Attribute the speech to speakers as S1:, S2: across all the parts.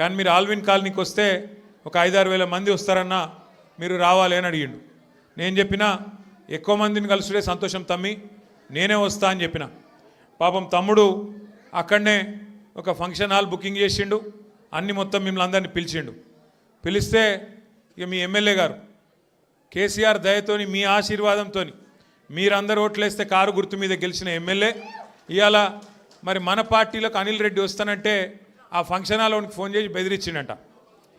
S1: కానీ మీరు ఆల్విన్ కాలనీకి వస్తే ఒక ఐదారు వేల మంది వస్తారన్నా మీరు రావాలి అని అడిగిండు. నేను చెప్పిన ఎక్కువ మందిని కలుసుడే సంతోషం తమ్మి నేనే వస్తా అని చెప్పిన. పాపం తమ్ముడు అక్కడనే ఒక ఫంక్షన్ హాల్ బుకింగ్ చేసిండు అన్ని మొత్తం మిమ్మల్ని అందరినీ పిలిచిండు. పిలిస్తే ఇక మీ ఎమ్మెల్యే గారు కేసీఆర్ దయతోని మీ ఆశీర్వాదంతోని మీరందరూ ఓట్లేస్తే కారు గుర్తు మీద గెలిచిన ఎమ్మెల్యే ఇవాళ మరి మన పార్టీలోకి అనిల్ రెడ్డి వస్తానంటే ఆ ఫంక్షన్ హాల్లోనికి ఫోన్ చేసి బెదిరించిండట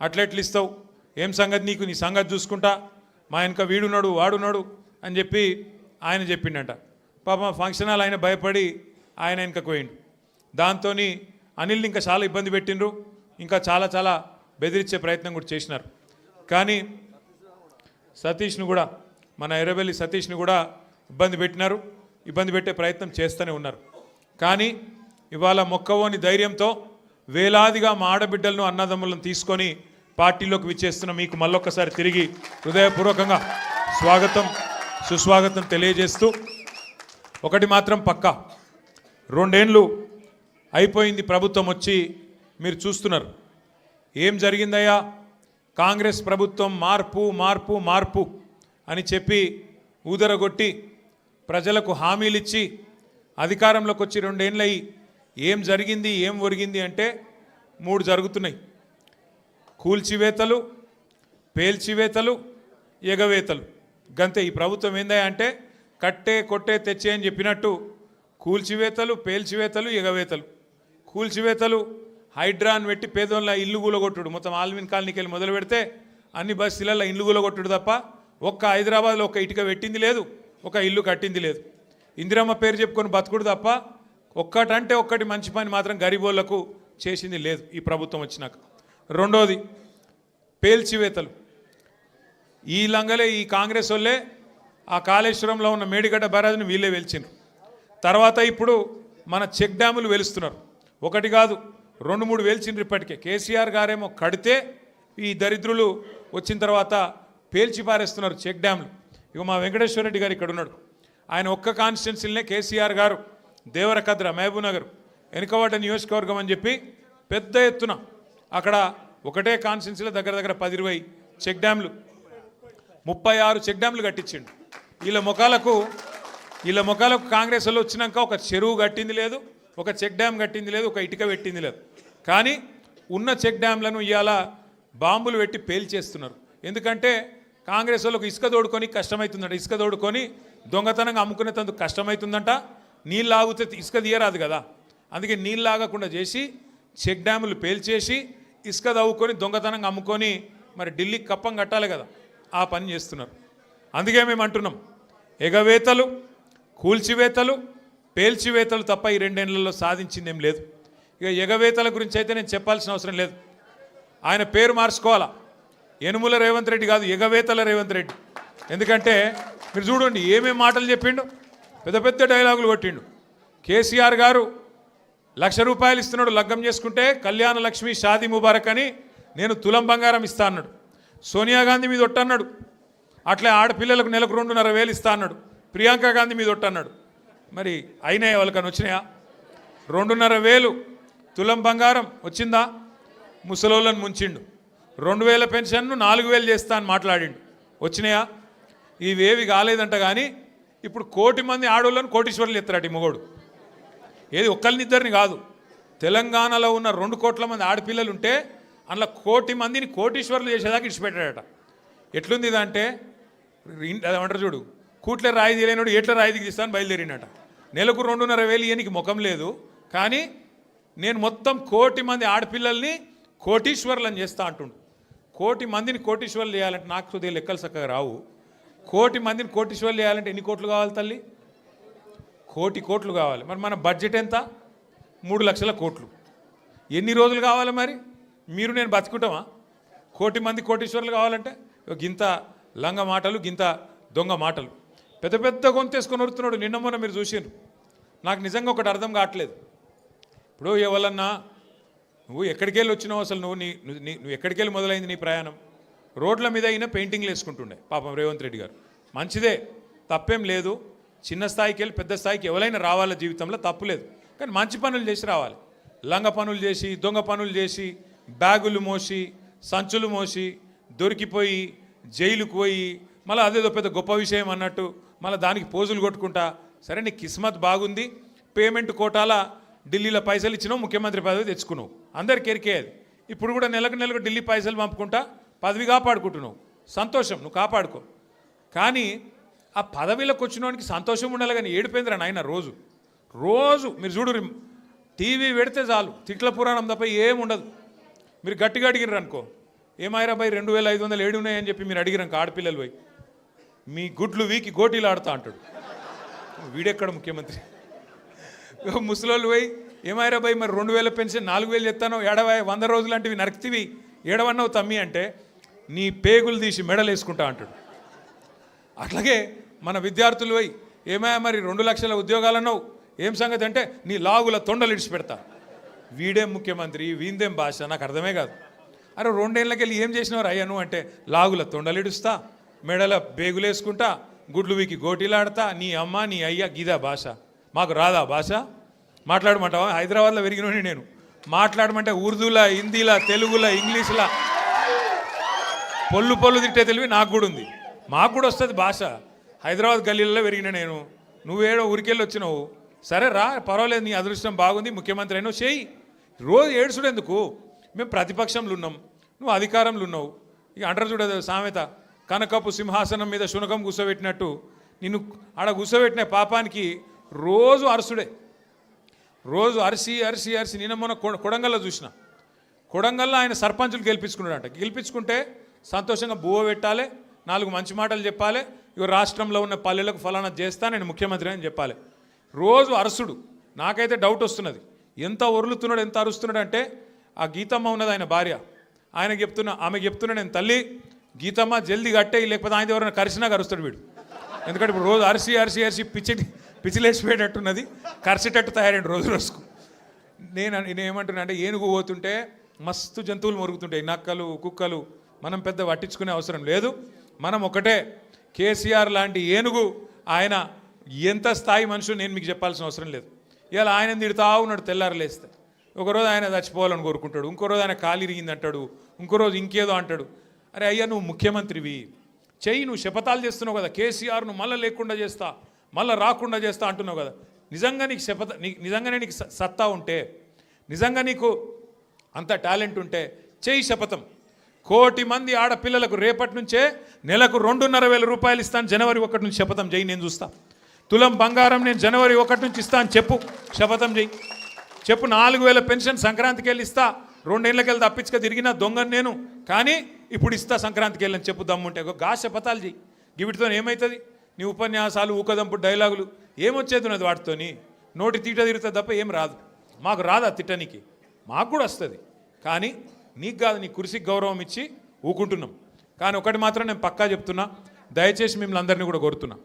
S1: అట్లెట్లు ఇస్తావు? ఏం సంగతి నీకు? నీ సంగతి చూసుకుంటా? మా వెనక వీడున్నాడు వాడున్నాడు అని చెప్పి ఆయన చెప్పిండట. పాపం ఫంక్షన్ హాల్ ఆయన భయపడి ఆయన వెనక పోయిండు. దాంతో అనిల్ని ఇంకా చాలా ఇబ్బంది పెట్టిండ్రు. ఇంకా చాలా చాలా బెదిరించే ప్రయత్నం కూడా చేసినారు. కానీ సతీష్ను కూడా మన ఎర్రబెల్లి సతీష్ని కూడా ఇబ్బంది పెట్టినారు. ఇబ్బంది పెట్టే ప్రయత్నం చేస్తూనే ఉన్నారు. కానీ ఇవాళ మొక్కవోని ధైర్యంతో వేలాదిగా మా ఆడబిడ్డలను అన్నదమ్ములను తీసుకొని పార్టీలోకి విచ్చేస్తున్న మీకు మళ్ళొక్కసారి తిరిగి హృదయపూర్వకంగా స్వాగతం సుస్వాగతం తెలియజేస్తూ ఒకటి మాత్రం పక్కా. రెండేండ్లు అయిపోయింది ప్రభుత్వం వచ్చి మీరు చూస్తున్నారు. ఏం జరిగిందయ్యా? కాంగ్రెస్ ప్రభుత్వం మార్పు మార్పు మార్పు అని చెప్పి ఊదరగొట్టి ప్రజలకు హామీలు ఇచ్చి అధికారంలోకి వచ్చి రెండేండ్లయ్యి ఏం జరిగింది ఏం ఒరిగింది అంటే మూడు జరుగుతున్నాయి. కూల్చివేతలు పేల్చివేతలు ఎగవేతలు. గంతే ఈ ప్రభుత్వం ఏందా అంటే కట్టే కొట్టే తెచ్చే అని చెప్పినట్టు కూల్చివేతలు పేల్చివేతలు ఎగవేతలు. కూల్చివేతలు హైడ్రాన్ పెట్టి పేదోళ్ళ ఇల్లు కూలగొట్టుడు. మొత్తం ఆల్మిన్ కాలనీకి వెళ్ళి మొదలు పెడితే అన్ని బస్సులలో ఇల్లు కూలగొట్టుడు తప్ప ఒక్క హైదరాబాద్లో ఒక్క ఇటుక పెట్టింది లేదు ఒక ఇల్లు కట్టింది లేదు. ఇందిరమ్మ పేరు చెప్పుకొని బతుకుడు తప్ప ఒక్కటంటే ఒక్కటి మంచి పని మాత్రం గరీబోళ్ళకు చేసింది లేదు ఈ ప్రభుత్వం వచ్చినాక. రెండోది పేల్చివేతలు. ఈ లంగలే ఈ కాంగ్రెస్ వాళ్ళే ఆ కాళేశ్వరంలో ఉన్న మేడిగడ్డ బ్యారాజ్ని వీళ్ళే వెలిచిండ్రు తర్వాత ఇప్పుడు మన చెక్ డ్యాములు వెలుస్తున్నారు ఒకటి కాదు రెండు మూడు వేల్చిండ్రు ఇప్పటికే. కేసీఆర్ గారేమో కడితే ఈ దరిద్రులు వచ్చిన తర్వాత పేల్చి పారేస్తున్నారు చెక్ డ్యాములు. ఇక మా వెంకటేశ్వర రెడ్డి గారు ఇక్కడ ఉన్నాడు ఆయన ఒక్క కాన్స్టిట్యున్సీలనే కేసీఆర్ గారు దేవరకద్ర మహబూబ్ నగర్ వెనుకవాడ నియోజకవర్గం అని చెప్పి పెద్ద ఎత్తున అక్కడ ఒకటే కాన్స్టిట్యున్సీలో దగ్గర దగ్గర పది ఇరవై చెక్ డ్యామ్లు ముప్పై ఆరు చెక్ డ్యామ్లు కట్టించిండు. వీళ్ళ ముఖాలకు వీళ్ళ ముఖాలకు కాంగ్రెస్ వాళ్ళు వచ్చినాక ఒక చెరువు కట్టింది లేదు ఒక చెక్ డ్యామ్ కట్టింది లేదు ఒక ఇటుక పెట్టింది లేదు. కానీ ఉన్న చెక్ డ్యామ్లను ఇవాళ బాంబులు పెట్టి పేల్చేస్తున్నారు. ఎందుకంటే కాంగ్రెస్ వాళ్ళకు ఇసుక తోడుకొని కష్టమవుతుందంట. ఇసుక తోడుకొని దొంగతనంగా అమ్ముకునేందుకు కష్టమవుతుందంట. నీళ్ళు ఆగితే ఇసుక తీయరాదు కదా. అందుకే నీళ్ళు ఆగకుండా చేసి చెక్ డ్యాములు పేల్చేసి ఇసుక తవ్వుకొని దొంగతనంగా అమ్ముకొని మరి ఢిల్లీకి కప్పం కట్టాలి కదా. ఆ పని చేస్తున్నారు. అందుకే మేము అంటున్నాం ఎగవేతలు కూల్చివేతలు పేల్చివేతలు తప్ప ఈ రెండేళ్ళలో సాధించిందేం లేదు. ఇక ఎగవేతల గురించి అయితే నేను చెప్పాల్సిన అవసరం లేదు. ఆయన పేరు మార్చుకోవాలా? యనుముల రేవంత్ రెడ్డి కాదు ఎగవేతల రేవంత్ రెడ్డి. ఎందుకంటే మీరు చూడండి ఏమేమి మాటలు చెప్పిండు? పెద్ద పెద్ద డైలాగులు కొట్టిండు. కేసీఆర్ గారు లక్ష రూపాయలు ఇస్తున్నాడు లగ్గం చేసుకుంటే కళ్యాణ లక్ష్మి షాదీ ముబారక్ అని నేను తులం బంగారం ఇస్తా అన్నాడు. సోనియా గాంధీ మీద ఒట్టన్నాడు అట్లే ఆడపిల్లలకు నెలకు రెండున్నర వేలు ఇస్తా అన్నాడు. ప్రియాంక గాంధీ మీద ఒట్టన్నాడు మరి అయినాయా వాళ్ళకని వచ్చినాయా? రెండున్నర వేలు తులం బంగారం వచ్చిందా? ముసలోళ్ళని ముంచిండు. రెండు వేల పెన్షన్ను నాలుగు వేలు చేస్తా అని మాట్లాడిండు. వచ్చినాయా? ఇవేవి కాలేదంట కానీ ఇప్పుడు కోటి మంది ఆడవాళ్ళని కోటీశ్వర్లు ఎత్తారట ఈ మొగోడు. ఏది ఒక్కరినిద్దరిని కాదు. తెలంగాణలో ఉన్న రెండు కోట్ల మంది ఆడపిల్లలు ఉంటే అందులో కోటి మందిని కోటీశ్వర్లు చేసేదాకా ఇడిచిపెట్టాడట. ఎట్లుంది ఇదంటే ఇన్- అదేమంటారు చూడు కూట్లే రాయి తీయలేనాడు ఎట్ల రాయి తీస్తాను బయలుదేరినట నెలకు రెండున్నర వేలు ఈయనకి ముఖం లేదు కానీ నేను మొత్తం కోటి మంది ఆడపిల్లల్ని కోటీశ్వర్లను చేస్తా అంటుండు. కోటి మందిని కోటీశ్వర్లు చేయాలంటే నాకు లెక్కలు చక్కగా రావు. కోటి మందిని కోటీశ్వర్లు చేయాలంటే ఎన్ని కోట్లు కావాలి తల్లి? కోటి కోట్లు కావాలి. మరి మన బడ్జెట్ ఎంత? మూడు లక్షల కోట్లు. ఎన్ని రోజులు కావాలి మరి? మీరు నేను బతుకుంటామా? కోటి మంది కోటీశ్వర్లు కావాలంటే గింత లంగ మాటలు గింత దొంగ మాటలు. పెద్ద పెద్ద గొంతేసుకొని వరుతున్నాడు నిన్న మొన్న మీరు చూసారు నాకు నిజంగా ఒకటి అర్థం కావట్లేదు. ఇప్పుడు ఎవరన్నా నువ్వు ఎక్కడికి వెళ్ళి వచ్చినావు అసలు? నువ్వు నీ నీ- నువ్వు ఎక్కడికి వెళ్ళి మొదలైంది నీ ప్రయాణం? రోడ్ల మీద అయినా పెయింటింగ్లు వేసుకుంటుండే పాపం రేవంత్ రెడ్డి గారు. మంచిదే తప్పేం లేదు. చిన్న స్థాయికి వెళ్ళి పెద్ద స్థాయికి ఎవరైనా రావాల జీవితంలో తప్పు లేదు. కానీ మంచి పనులు చేసి రావాలి. లంగ పనులు చేసి దొంగ పనులు చేసి బ్యాగులు మోసి సంచులు మోసి దొరికిపోయి జైలుకు పోయి మళ్ళీ అదేదో పెద్ద గొప్ప విషయం అన్నట్టు మళ్ళీ దానికి పోజులు కొట్టుకుంటా సరే నీ కిస్మత్ బాగుంది పేమెంట్ కోటాల ఢిల్లీలో పైసలు ఇచ్చినావు ముఖ్యమంత్రి పదవి తెచ్చుకున్నావు. అందరికి ఎరికే ఇప్పుడు కూడా నెలకు నెలకు ఢిల్లీ పైసలు పంపుకుంటా పదవి కాపాడుకుంటున్నావు. సంతోషం నువ్వు కాపాడుకో. కానీ ఆ పదవిలోకి వచ్చినోనికి సంతోషం ఉండాలి కానీ ఏడిపోయిందిరా నాయన రోజు. రోజు మీరు చూడు టీవీ పెడితే చాలు తిట్ల పురాణం తప్ప ఏం ఉండదు. మీరు గట్టిగా అడిగినారు అనుకో ఏమాయిరా భయ్ రెండు వేల ఐదు వందలు ఏడు ఉన్నాయని చెప్పి మీరు అడిగిరాక ఆడపిల్లలు పోయి. మీ గుడ్లు వీకి గోటీలు ఆడుతా అంటాడు. వీడెక్కడ ముఖ్యమంత్రి? ముసలోళ్ళు పోయి ఏమైరా భయ్ మరి రెండు వేల పెన్షన్ నాలుగు వేలు చెప్తాను ఏడవ వంద రోజులు లాంటివి నరికితివి ఏడవన్నావు తమ్మి అంటే నీ పేగులు తీసి మెడలు వేసుకుంటా అంటాడు. అట్లాగే మన విద్యార్థులు పోయి ఏమయ్యా మరి రెండు లక్షల ఉద్యోగాలన్నావు? ఏం సంగతి? అంటే నీ లాగుల తొండలు ఇడిచిపెడతా. వీడేం ముఖ్యమంత్రి వీందేం భాష? నాకు అర్థమే కాదు. అరే రెండేళ్ళకెళ్ళి ఏం చేసినవారు అయ్యా నువ్వు అంటే లాగుల తొండలు ఇడుస్తా మెడల బేగులేసుకుంటా గుడ్లు వీకి గోటీలాడతా నీ అమ్మ నీ అయ్య గీదా భాష. మాకు రాదా భాష? మాట్లాడమంటావా? హైదరాబాద్లో పెరిగినోని నేను. మాట్లాడమంటే ఉర్దూలా హిందీలా తెలుగులా ఇంగ్లీష్లా పొల్లు పొల్లు తిట్టే తెలివి నాకు కూడా ఉంది. మాకు కూడా వస్తుంది భాష. హైదరాబాద్ గల్లీలలో పెరిగిన నేను. నువ్వేడో ఊరికెళ్ళి వచ్చినావు. సరే రా పర్వాలేదు నీ అదృష్టం బాగుంది ముఖ్యమంత్రి అయినావు చేయి. రోజు ఏడుచుడు ఎందుకు? మేము ప్రతిపక్షంలో ఉన్నాం. నువ్వు అధికారంలో ఉన్నావు. ఇక అంటారు చూడదు సామెత. కనకపు సింహాసనం మీద శునకం కూర్చోబెట్టినట్టు నిన్ను ఆడ కూర్చోబెట్టిన పాపానికి రోజు అరసుడే. రోజు అరిసి అరిసి అరిసి. నిన్న మొన్న కొడంగల్లో చూసిన. కొడంగల్లో ఆయన సర్పంచులు గెలిపించుకున్నాడంట. గెలిపించుకుంటే సంతోషంగా బువ్వ పెట్టాలి నాలుగు మంచి మాటలు చెప్పాలి. ఇవి రాష్ట్రంలో ఉన్న పల్లెలకు ఫలానా చేస్తా నేను ముఖ్యమంత్రి అని చెప్పాలి. రోజు అరసుడు. నాకైతే డౌట్ వస్తున్నది. ఎంత ఒరులుతున్నాడు ఎంత అరుస్తున్నాడు అంటే ఆ గీతమ్మ ఉన్నది ఆయన భార్య. ఆయన చెప్తున్నా ఆమె చెప్తున్నా నేను తల్లి గీతమ్మ జల్దీ కట్టే లేకపోతే ఆయన ఎవరైనా కరిసినా కరుస్తాడు వీడు. ఎందుకంటే ఇప్పుడు రోజు అరిసి అరిసి అరిసి పిచ్చి పిచ్చిలేసిపోయేటట్టున్నది కరిసేటట్టు తయారైంది రోజు రోజుకు. నేను నేనేమంటున్నా అంటే ఏనుగు పోతుంటే మస్తు జంతువులు మొరుగుతుంటాయి. నక్కలు కుక్కలు మనం పెద్ద పట్టించుకునే అవసరం లేదు. మనం ఒకటే కేసీఆర్ లాంటి ఏనుగు ఆయన ఎంత స్థాయి మనుషులు నేను మీకు చెప్పాల్సిన అవసరం లేదు. ఇలా ఆయన తిడతా ఉన్నాడు తెల్లారలేస్తే ఒకరోజు ఆయన చచ్చిపోవాలని కోరుకుంటాడు ఇంకో రోజు ఆయన కాలు ఇరిగింది అంటాడు ఇంకో రోజు ఇంకేదో అంటాడు. అరే అయ్యా నువ్వు ముఖ్యమంత్రివి. చెయ్యి నువ్వు శపథాలు చేస్తున్నావు కదా కేసీఆర్ను మళ్ళీ లేకుండా చేస్తా మళ్ళీ రాకుండా చేస్తా అంటున్నావు కదా. నిజంగా నీకు శపథ నీ నిజంగానే నీకు సత్తా ఉంటే నిజంగా నీకు అంత టాలెంట్ ఉంటే చేయి శపథం. కోటి మంది ఆడపిల్లలకు రేపటి నుంచే నెలకు రెండున్నర వేల రూపాయలు ఇస్తాను జనవరి ఒకటి నుంచి శపథం చేయి నేను చూస్తా. తులం బంగారం నేను జనవరి ఒకటి నుంచి ఇస్తాను చెప్పు శపథం చేయి. చెప్పు నాలుగు వేల పెన్షన్ సంక్రాంతికి వెళ్ళి ఇస్తా. రెండేళ్ళకి వెళ్ళి తప్పించుక తిరిగిన దొంగను నేను. కానీ ఇప్పుడు ఇస్తా సంక్రాంతికి వెళ్ళని చెప్పు దమ్ముంటే. ఒక గా శపథాలు చేయి. గివిటితో ఏమవుతుంది నీ ఉపన్యాసాలు ఊకదంపు డైలాగులు ఏమొచ్చేది ఉన్నది వాటితోని? నోటి తీట తిరుగుతుంది తప్ప ఏం రాదు. మాకు రాదా తిట్టనికి? మాకు కూడా వస్తుంది. కానీ నీకు కాదు నీ కురిసికి గౌరవం ఇచ్చి ఊకుంటున్నాం. కానీ ఒకటి మాత్రం నేను పక్కా చెప్తున్నా దయచేసి మిమ్మల్ని అందరినీ కూడా కోరుతున్నా.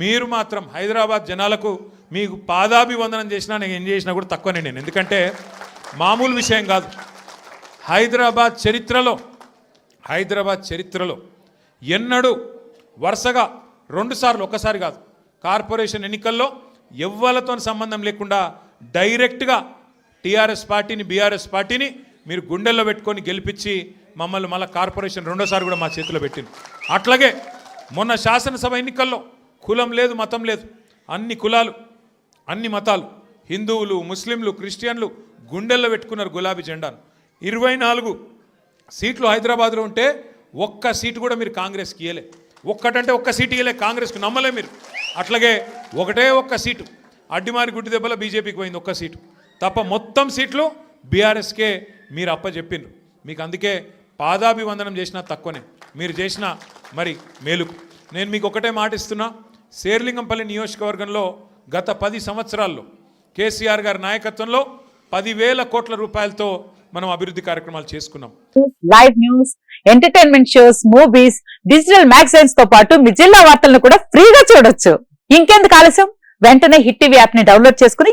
S1: మీరు మాత్రం హైదరాబాద్ జనాలకు మీకు పాదాభివందనం చేసినా నేను ఏం చేసినా కూడా తక్కువనే నేను. ఎందుకంటే మామూలు విషయం కాదు. హైదరాబాద్ చరిత్రలో హైదరాబాద్ చరిత్రలో ఎన్నడూ వరుసగా రెండుసార్లు ఒక్కసారి కాదు కార్పొరేషన్ ఎన్నికల్లో ఎవ్వలతో సంబంధం లేకుండా డైరెక్ట్గా టీఆర్ఎస్ పార్టీని బీఆర్ఎస్ పార్టీని మీరు గుండెల్లో పెట్టుకొని గెలిపించి మమ్మల్ని మళ్ళీ కార్పొరేషన్ రెండోసారి కూడా మా చేతిలో పెట్టింది అట్లాగే మొన్న శాసనసభ ఎన్నికల్లో కులం లేదు మతం లేదు. అన్ని కులాలు అన్ని మతాలు హిందువులు ముస్లింలు క్రిస్టియన్లు గుండెల్లో పెట్టుకున్నారు గులాబీ జెండాను. ఇరవై నాలుగు సీట్లు హైదరాబాద్లో ఉంటే ఒక్క సీటు కూడా మీరు కాంగ్రెస్కి ఇయ్యలే. ఒక్కటంటే ఒక్క సీటు ఇయ్యలే కాంగ్రెస్కి నమ్మలే మీరు. అట్లాగే ఒకటే ఒక్క సీటు అడ్డిమారి గుడ్డి దెబ్బల బీజేపీకి పోయింది ఒక్క సీటు. తప్ప మొత్తం సీట్లు బీఆర్ఎస్కే మీరు అప్పచెప్పిండ్రు మీకు అందుకే పాదాభివందనం చేసినా తక్కువనే. మీరు చేసిన మరి మేలుకు. నేను మీకు ఒకటే మాట ఇస్తున్నా. శేర్లింగంపల్లి నియోజకవర్గంలో గత పది సంవత్సరాల్లో కేసీఆర్ గారి నాయకత్వంలో పదివేల కోట్ల రూపాయలతో మనం అభివృద్ధి కార్యక్రమాలు చేసుకున్నాం.
S2: Live news entertainment shows movies digital మ్యాగజైన్స్తో పాటు మీ జిల్లా వార్తలను కూడా ఫ్రీగా చూడొచ్చు. ఇంకెందుకు ఆలస్యం? వెంటనే హిట్ టీవీ యాప్ని డౌన్లోడ్ చేసుకుని